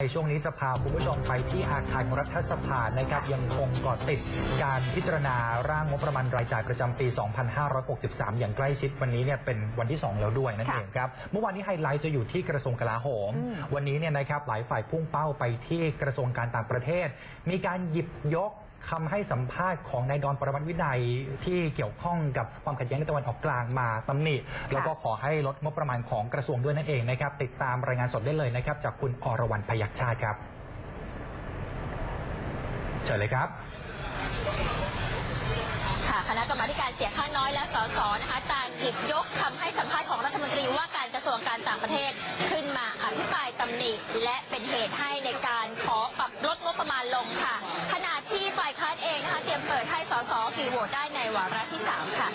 ในช่วงนี้จะพาคุณผู้ชมไปที่อาคารรัฐสภานะครับยังคงเกาะติดการพิจารณาร่างงบประมาณรายจ่ายประจำปี 2563 อย่างใกล้ชิดวันนี้เนี่ยเป็นวันที่ 2 แล้วด้วยนั่นค่ะเองครับเมื่อวานนี้ไฮไลท์จะอยู่ที่กระทรวงกลาโหมอืมวันนี้เนี่ยนะครับหลายฝ่ายพุ่งเป้าไปที่กระทรวงการต่างประเทศ มีการหยิบยก คำให้สัมภาษณ์ของนายดอนประมัติวินัยที่เกี่ยวข้องกับความขัดแย้งในตะวันออกกลางมาตำหนิแล้วก็ขอให้ลดงบประมาณของกระทรวงด้วยนั่นเองนะครับ ติดตามรายงานสดได้เลยนะครับ จากคุณอรวรรณพยัคฆ์ชาติครับเชิญเลยครับค่ะคณะกรรมาธิการเสียงข้างน้อยและสสนะคะต่างหยิบยกคำให้สัมภาษณ์ของรัฐมนตรีว่าการกระทรวงการต่างประเทศขึ้นมาอภิปรายตำหนิและเป็นเหตุให้ในการขอปรับ ลดงบประมาณลงค่ะ ขณะที่ฝ่ายค้านเองนะคะเตรียมเปิดให้สสฟรีโหวตได้ในวาระที่ 3 ค่ะ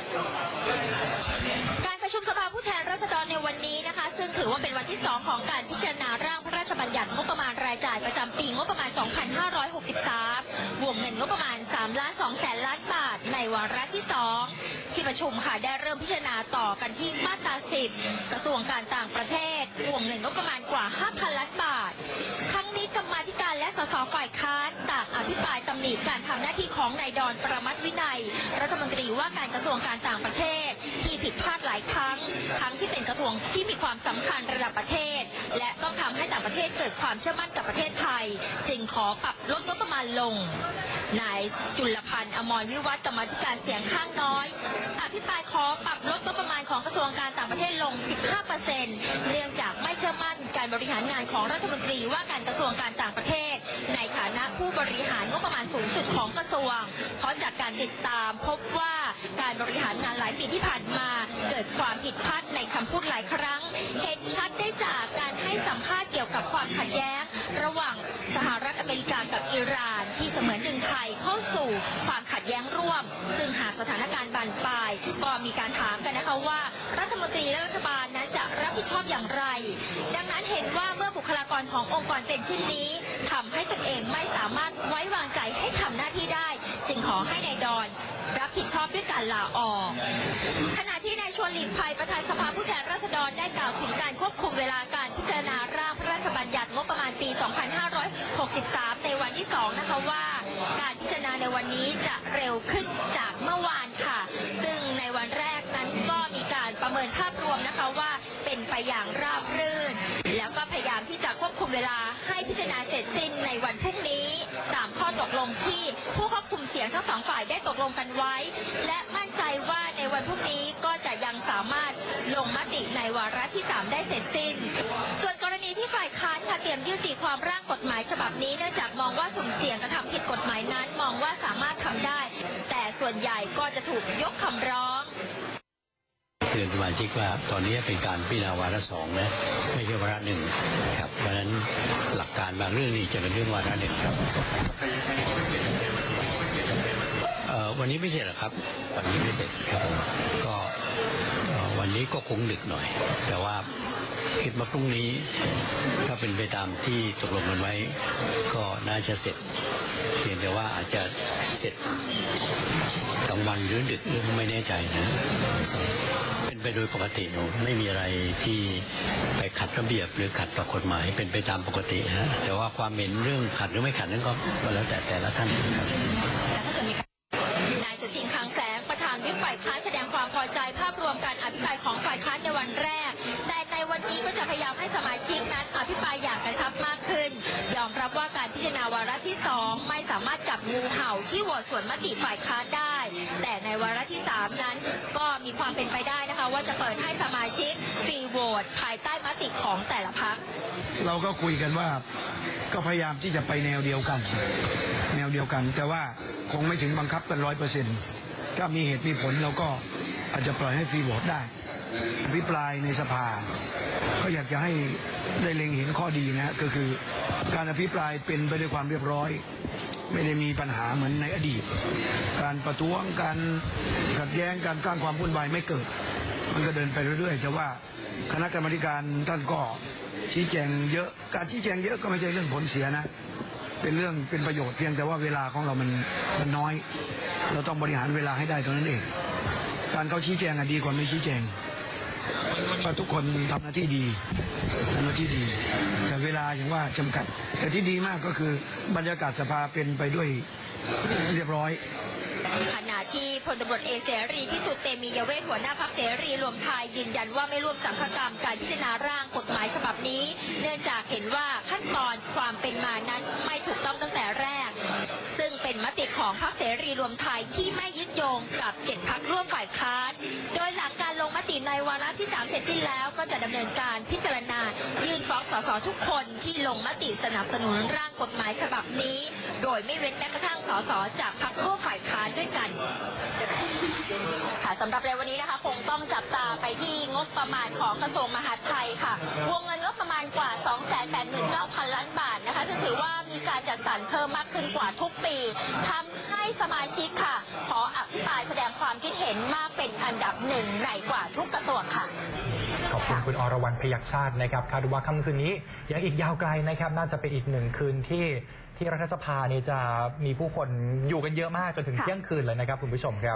การประชุมสภาผู้แทนราษฎรในวันนี้นะคะ ซึ่งถือว่าเป็นวันที่ 2 ของการพิจารณาร่างพระราชบัญญัติงบประมาณรายจ่ายประจำปีงบประมาณ 2563วงเงินงบประมาณ3ล้าน2แสนล้านบาท ในวาระที่ 2 ที่ประชุมค่ะได้เริ่มพิจารณาต่อกันที่มาตรา 10 กระทรวงการต่างประเทศวงเงินงบประมาณกว่า 5,000 ล้านบาท ธิการและสสฝ่ายค้านต่างอภิปรายตำหนิการทำหน้าที่ของนายดอนประมัติวินัย รัฐมนตรีว่าการกระทรวงการต่างประเทศ ที่ผิดพลาดหลายครั้ง ทั้งที่เป็นกระทรวงที่มีความสำคัญระดับประเทศ และต้องทำให้ต่างประเทศเกิดความเชื่อมั่นกับประเทศไทยจึงขอปรับลดงบประมาณลง จุลพันธ์อมรวิวัฒน์กรรมธิการเสียงข้างน้อย อภิปรายขอปรับลดงบประมาณของกระทรวงการต่างประเทศลง 15%เนื่องจากไม่เชื่อมั่นการบริหารงานของรัฐมนตรีว่าการกระทรวงการต่างประเทศ ในฐานะผู้บริหารงบประมาณสูงสุดของกระทรวง เพราะจากการติดตามพบว่าการบริหารงานหลายปีที่ผ่านมา เกิดความผิดพลาดในคำพูดหลายครั้ง เห็นชัดได้จากการให้สัมภาษณ์เกี่ยวกับความขัดแย้ง ระหว่างสหรัฐอเมริกากับอิหร่านที่เสมือนดึงไทยเข้าสู่ความขัดแย้งร่วม ซึ่งหากสถานการณ์บานปลายก็มีการถามกันนะคะว่า รัฐมนตรีและรัฐบาลนั้นจะรับผิดชอบอย่างไร ดังนั้นเห็นว่าเมื่อบุคลากรขององค์กรเป็นเช่นนี้ทำให้ตนเองไม่สามารถไว้วางใจให้ทำหน้าที่ได้ จึงขอให้นายดอนรับผิดชอบด้วยการลาออก ขณะที่นายชวนหลีกภัยประธานสภาผู้แทนราษฎรได้กล่าวถึงการควบคุมเวลาการพิจารณาร่างพระราชบัญญัติ 2563 ในวันที่ 2 นะคะว่าการพิจารณาในวันนี้จะเร็วขึ้นจากเมื่อวานค่ะ ซึ่งในวันแรกนั้นก็มีการประเมินภาพรวมนะคะว่าเป็นไปอย่างราบรื่น แล้วก็พยายามที่จะควบคุมเวลาให้พิจารณาเสร็จสิ้นในวันพรุ่งนี้ ตามข้อตกลงที่ผู้ควบคุมเสียงทั้งสองฝ่ายได้ตกลงกันไว้ และมั่นใจว่าในวันพรุ่งนี้ก็จะยังสามารถ ลงมติในวาระที่ 3 ได้เสร็จสิ้น ส่วนกรณีที่ฝ่ายค้านค่ะเตรียมยื่นตีความร่างกฎหมายฉบับนี้เนื่องจากมองว่าสุ่มเสี่ยงกระทำผิดกฎหมายนั้นมองว่าสามารถทำได้ แต่ส่วนใหญ่ก็จะถูกยกคำร้องเรียนสมาชิกว่าตอนนี้เป็นการพิจารณาวาระสองนะไม่ใช่วาระหนึ่งครับเพราะฉะนั้นหลักการบางเรื่องนี้จะเป็นเรื่องวาระหนึ่งครับ วันนี้ไม่เสร็จหรอครับ วันนี้ไม่เสร็จครับผมก็วันนี้ก็คงดึกหน่อย แต่ว่าคิดว่าพรุ่งนี้ ถ้าเป็นไปตามที่ตกลงกันไว้ ก็น่าจะเสร็จ เพียงแต่ว่าอาจจะเสร็จกลางวันหรือดึกหรือไม่แน่ใจนะเป็นไปโดยปกติหนูไม่มีอะไรที่ไปขัดระเบียบหรือขัดต่อกฎหมายเป็นไปตามปกติฮะแต่ว่าความเห็นเรื่องขัดหรือไม่ขัดนั้นก็ก็แล้วแต่แต่ละท่านครับ ฝ่ายค้านแสดงความพอใจภาพรวมการอภิปรายของฝ่ายค้านในวันแรก แต่ในวันนี้ก็จะพยายามให้สมาชิกนั้นอภิปรายอย่างกระชับมากขึ้น ยอมรับว่าการพิจารณาวาระที่สองไม่สามารถจับงูเห่าที่โหวตส่วนมติฝ่ายค้านได้ แต่ในวาระที่สามนั้นก็มีความเป็นไปได้นะคะ ว่าจะเปิดให้สมาชิกฟรีโหวตภายใต้มติของแต่ละพรรคเราก็คุยกันว่าก็พยายามที่จะไปแนวเดียวกัน แนวเดียวกัน แต่ว่าคงไม่ถึงบังคับกันร้อยเปอร์เซ็นต์ ถ้ามีเหตุมีผลเราก็อาจจะปล่อยให้ฟรีโหวตได้อภิปรายในสภา ก็อยากจะให้ได้เล็งเห็นข้อดีนะ ก็คือการอภิปรายเป็นไปด้วยความเรียบร้อย ไม่ได้มีปัญหาเหมือนในอดีต การประท้วงการขัดแย้งการสร้างความวุ่นวายไม่เกิด มันก็เดินไปเรื่อยๆแต่ว่าคณะกรรมการท่านก็ชี้แจงเยอะการชี้แจงเยอะก็ไม่ใช่เรื่องผลเสียนะ เป็นเรื่องเป็นประโยชน์เพียงแต่ว่าเวลาของเรามันมันน้อย เราต้องบริหารเวลาให้ได้เท่านั้นเอง การเขาชี้แจงอะดีกว่าไม่ชี้แจงว่าทุกคนทำหน้าที่ดีทำหน้าที่ดี แต่เวลาอย่างว่าจำกัด แต่ที่ดีมากก็คือบรรยากาศสภาเป็นไปด้วยเรียบร้อยขณะที่พลตำรวจเอกเสรีพิสุทธิ์เตมียเวทหัวหน้าพักเสรีรวมไทยยืนยันว่าไม่ร่วมสังฆกรรมการพิจารณาร่างกฎหมายฉบับนี้ เนื่องจากเห็นว่าขั้นตอนความเป็นมานั้นไม่ถูกต้องตั้งแต่แรก็นมติของพรรคเสรีรวมไทยที่ไม่ยึดโยงกับเจ็ดพรรคร่วมฝ่ายค้าน โดยหลังการลงมติในวาระที่ 3 เสร็จสิ้นแล้วก็จะดำเนินการพิจารณา ยื่นฟ้องสสทุกคนที่ลงมติสนับสนุนร่างกฎหมายฉบับนี้ โดยไม่เว้นแม้กระทั่งสสจากพรรคร่วมฝ่ายค้านด้วยกันค่ะสำหรับในวันนี้นะคะคงต้องจับตาไปที่งบประมาณของกระทรวงมหาดไทยค่ะ วงเงินงบประมาณกว่า 2 8 0 0 0 จัดสรรเพิ่มมากขึ้นกว่าทุกปีทำให้สมาชิกค่ะ ขออภิปรายแสดงความคิดเห็นมากเป็นอันดับหนึ่งในกว่าทุกกระทรวงค่ะขอบคุณคุณอรวรรณพยัคชาตินะครับคาดว่าค่ำคืนนี้ยังอีกยาวไกลนะครับ น่าจะเป็นอีกหนึ่งคืนที่ที่รัฐสภาเนี่ยจะมีผู้คนอยู่กันเยอะมากจนถึงเที่ยงคืนเลยนะครับคุณผู้ชมครับ